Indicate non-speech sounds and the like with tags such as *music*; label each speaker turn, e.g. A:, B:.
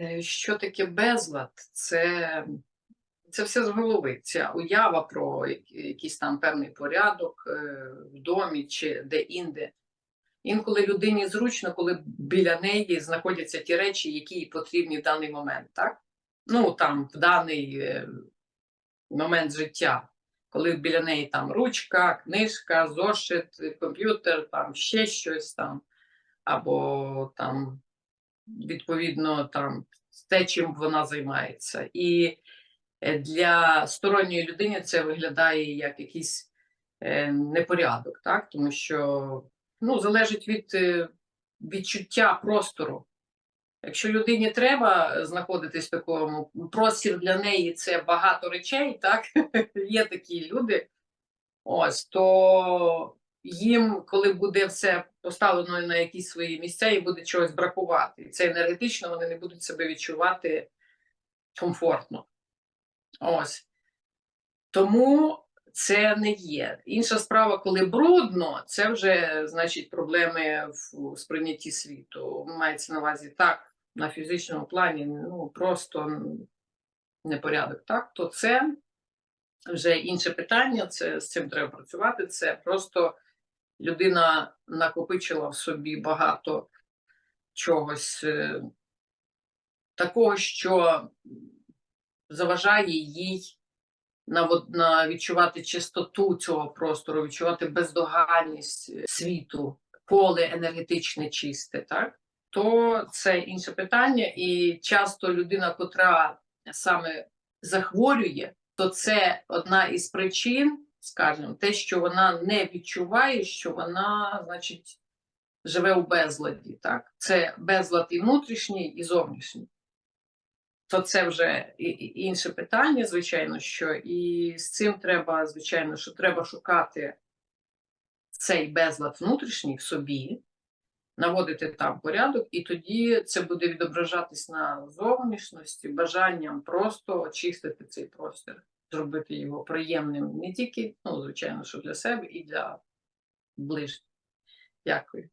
A: Е, Що таке безлад? Це, це все з голови. Ця уява про якийсь там певний порядок е, в домі чи де-інде. Інколи людині зручно, коли біля неї знаходяться ті речі, які їй потрібні в даний момент, так? Ну, там, в даний е, момент життя, коли біля неї там ручка, книжка, зошит, комп'ютер, там ще щось там, або там, відповідно, там те, чим вона займається. І е, для сторонньої людини це виглядає як якийсь е, непорядок, так? тому що ну, залежить від е, відчуття простору. Якщо людині треба знаходитись в такому простір для неї це багато речей, так *laughs* є такі люди. Ось то їм, коли буде все поставлено на якісь свої місця, і буде чогось бракувати. І це енергетично вони не будуть себе відчувати комфортно. Ось. Тому це не є. Інша справа, коли брудно, це вже значить проблеми в сприйнятті світу. Мається на увазі так, на фізичному плані, ну просто непорядок. Так, то це вже інше питання. Це з цим треба працювати. Це просто людина накопичила в собі багато чогось е, такого, що заважає їй на, відчувати чистоту цього простору, відчувати бездоганність е, світу, поле енергетичне чисте, так? То це інше питання, і часто людина, котра саме захворює, то це одна із причин, скажімо, те, що вона не відчуває, що вона, значить, живе у безладі. Так? Це безлад і внутрішній, і зовнішній то це вже інше питання, звичайно, що і з цим треба, звичайно, що треба шукати цей безлад внутрішній в собі, наводити там порядок, і тоді це буде відображатись на зовнішності, бажанням просто очистити цей простір, зробити його приємним не тільки, ну, звичайно, що для себе, і для ближніх. Дякую.